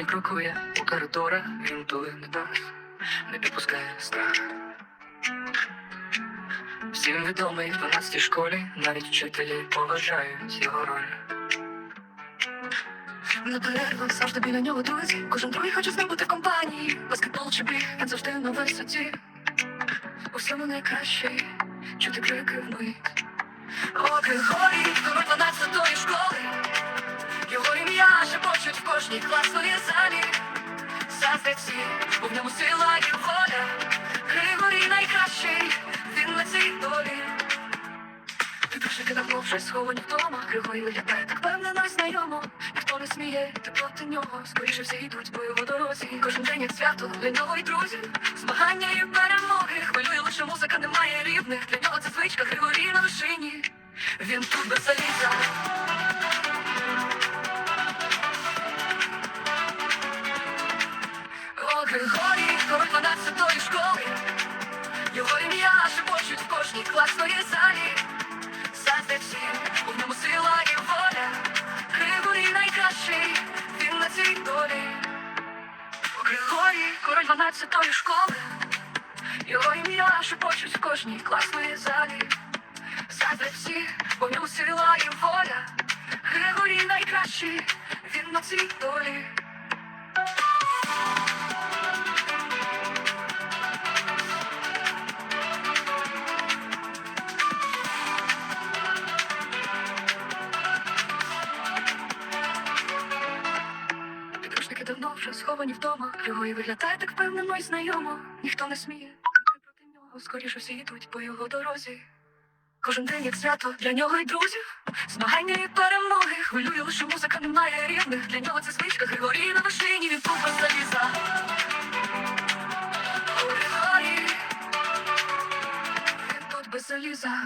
Григорій крокує у коридорах, він тує не дасть, не підпускає страх. Всім відомий в 12 школі, навіть вчителі поважають його роль. На перервах завжди біля нього друзі, кожен другий хоче з ним бути в компанії. Баскетбол чи біг, він завжди на висоті. У всьому чути крики вмить. О, Григорій, король 12-ї школи. Його ім'я шепочуть в кожній залі. Заздряці, бо в ньому сила і воля. Григорій найкращий, він на цій долі. Підручники давно вже сховані вдома. Григорій виглядає так певнено й знайомо. Ніхто не сміє йти проти нього. Скоріше всі йдуть по його дорозі. Кожен день як свято для нього й друзів. Змагання і перемоги. Хвилює лише музика, немає рівних. Для нього це звичка Григорій на вершині. Він тут без заліза. Григорій, король 12-ї школи. Його ім'я шепочуть в кожній класної залі. Заздрячі, у ньому сила і воля. Григорій найкращий, він на цій долі. Григорій, король 12-ї школи. Його ім'я шепочуть в кожній класної залі. Заздрячі, у ньому сила і воля. Григорій найкращий, він на цій долі. Давно вже сховані вдома. Григорій виглядає так впевнено і знайомо. Ніхто не сміє проти нього. Скоріше всі йдуть по його дорозі. Кожен день як свято для нього й друзів. Змагання і перемоги. Хвилює лише музика, немає рівних. Для нього це звичка. Григорій на вершині, він тут заліза. Він тут без заліза.